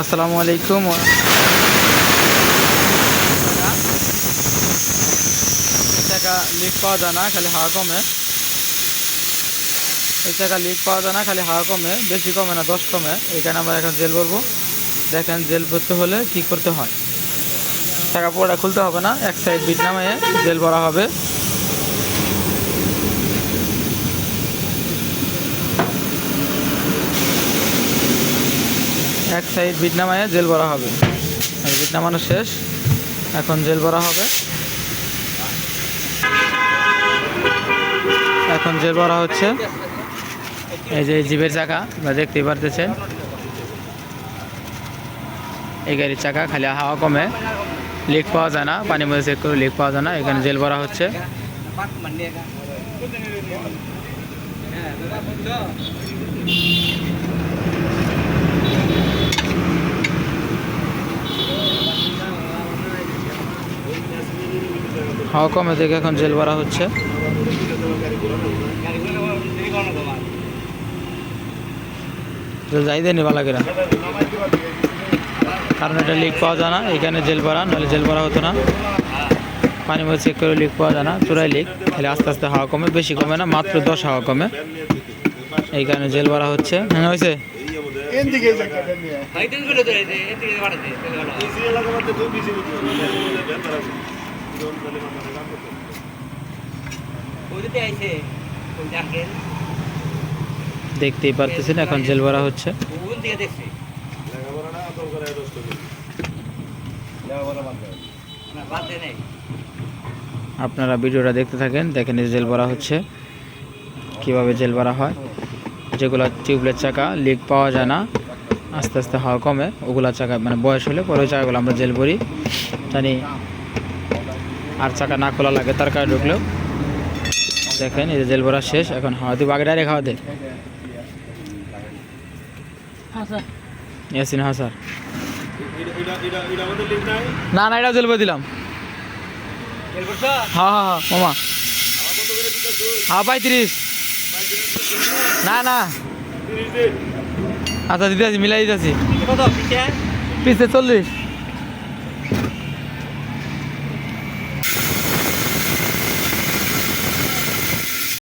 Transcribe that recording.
আসসালামু আলাইকুম। লিক পাওয়া যায় না, খালি হাওয়া কমে। এই টাকা লিক পাওয়া যায় না, খালি হাওয়া কমে, বেশি কমে না, দশ কমে। এখানে আমরা এখন জেল করব দেখেন জেল করতে হলে কি করতে হয়। টাকা পুরোটা খুলতে হবে না, এক সাইড বিট নামে জেল ভরা হবে। এক সাইড বিট নামায় জেল ভরা হবে। বিট নামানো শেষ। এখন জেল ভরা হবে। এখন জেল ভরা হচ্ছে। এই যে জিপের চাকা, আপনারা দেখতেই পারতেছেন। এই গাড়ির চাকা খালি হাওয়া কমে। লিক পাওয়া যায় না পানি মধ্যে চেক করে লিক পাওয়া যায় না। এখানে জেল ভরা হচ্ছে। কমে থেকে এখন জেল ভরা হচ্ছে। যাই দেয়নি বালাকেরা কারণ এটা লিক পাওয়া যায় না, এখানে জেল ভরা, নাহলে জেল ভরা হতো না। পানি মধ্যে চেক করে লিক পাওয়া যায় না চূড়াই লিক তাহলে আস্তে আস্তে হাওয়া কমে, বেশি কমে না, মাত্র দশ হাওয়া কমে। এই কারণে জেল ভরা হচ্ছে। হ্যাঁ হয়েছে? এদিকে দেখতেই পারতেছেন এখন জেল ভরা হচ্ছে। আপনারা ভিডিওটা দেখতে থাকেন দেখেন জেল ভরা হচ্ছে কীভাবে জেল ভরা হয়। যেগুলো টিউবলের চাকা লিক পাওয়া যায় না আস্তে আস্তে হাওয়া কমে ওগুলা চাকা মানে বয়স হলে পরে চাকাগুলো আমরা জেল ভরি। জানি আর চাকা না খোলা লাগে তার কারণে ঢুকলেও দেখেন এই জেল ভরা শেষ এখন হাওয়া দিব আগে ডাইরেক্ট হাওয়া দে। ইয়াসিন হ্যাঁ স্যার না না এটা জেল ভরে দিলাম। হ্যাঁ হ্যাঁ হ্যাঁ মামা। হ্যাঁ পঁয়ত্রিশ। না না। আচ্ছা দিতে আছি মিলাই দিতে আছি পিসে চল্লিশ।